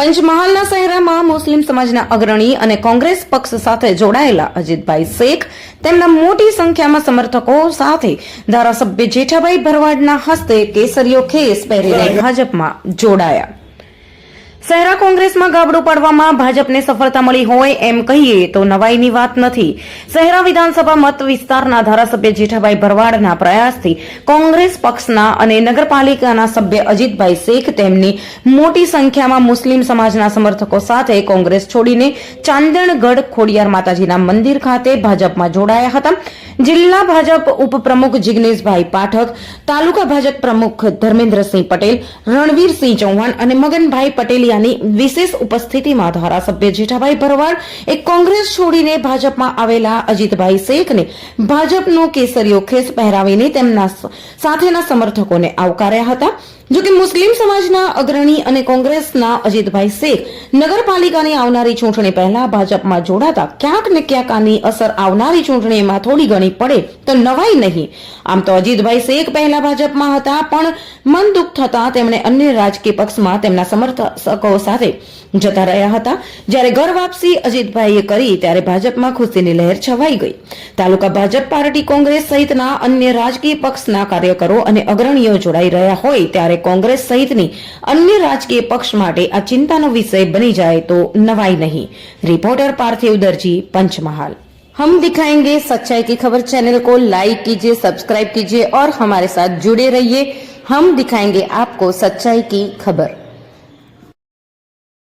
પંચમહાલના શહેરામાં મુસ્લિમ સમાજના અગ્રણી અને કોંગ્રેસ પક્ષ સાથે જોડાયેલા અજીતભાઈ શેખ તેમના મોટી સંખ્યામાં સમર્થકો સાથે ધારાસભ્ય જેઠાભાઈ ભરવાડના હસ્તે કેસરીયો ખેસ પહેરીને ભાજપમાં જોડાયા. શહેરા કોંગ્રેસમાં ગાબડું પાડવામાં ભાજપને સફળતા મળી હોય એમ કહીએ તો નવાઈની વાત નથી. શહેરા વિધાનસભા મત વિસ્તારના ધારાસભ્ય જેઠાભાઈ ભરવાડના પ્રયાસથી કોંગ્રેસ પક્ષના અને નગરપાલિકાના સભ્ય અજીતભાઈ શેખ તેમની મોટી સંખ્યામાં મુસ્લિમ સમાજના સમર્થકો સાથે કોંગ્રેસ છોડીને ચાંદણગઢ ખોડિયાર માતાજીના મંદિર ખાતે ભાજપમાં જોડાયા હતા. જિલ્લા ભાજપ ઉપપ્રમુખ જિગ્નેશભાઈ પાઠક, તાલુકા ભાજપ પ્રમુખ ધર્મેન્દ્રસિંહ પટેલ, રણવીરસિંહ ચૌહાણ અને મગનભાઈ પટેલિયાની વિશેષ ઉપસ્થિતિમાં ધારાસભ્ય જેઠાભાઈ ભરવાડ એ કોંગ્રેસ છોડીને ભાજપમાં આવેલા અજીતભાઈ શેખને ભાજપનો કેસરીયો ખેસ પહેરાવીને તેમના સાથેના સમર્થકોને આવકાર્યા હતા. જોકે મુસ્લિમ સમાજના અગ્રણી અને કોંગ્રેસના અજીતભાઈ શેખ નગરપાલિકાની આવનારી ચૂંટણી પહેલા ભાજપમાં જોડાતા ક્યાંક ને ક્યાંક આની અસર આવનારી ચૂંટણીમાં થોડી ઘણી પડે તો નવાઈ નહીં. આમ તો અજીતભાઈ શેખ પહેલા ભાજપમાં હતા, પણ મન દુઃખ થતા તેમણે અન્ય રાજકીય પક્ષમાં તેમના સમર્થકો તકો સાથે જતા રહ્યા હતા. જ્યારે ઘર વાપસી અજીતભાઈએ કરી, ત્યારે ભાજપમાં ખુશીની લહેર છવાઈ ગઈ. તાલુકા ભાજપ પાર્ટી કોંગ્રેસ સહિતના અન્ય રાજકીય પક્ષના કાર્યકરો અને અગ્રણીઓ જોડાઈ રહ્યા હોય, ત્યારે કોંગ્રેસ સહિતની અન્ય રાજકીય પક્ષ માટે આ ચિંતાનો વિષય બની જાય તો નવાઈ નહીં. રિપોર્ટર પાર્થિવ દરજી, પંચમહાલ. हम दिखाएंगे सच्चाई की खबर चैनल को लाइक कीजिए सब्सक्राइब कीजिए और हमारे साथ जुड़े रहिए हम दिखाएंगे आपको सच्चाई की खबर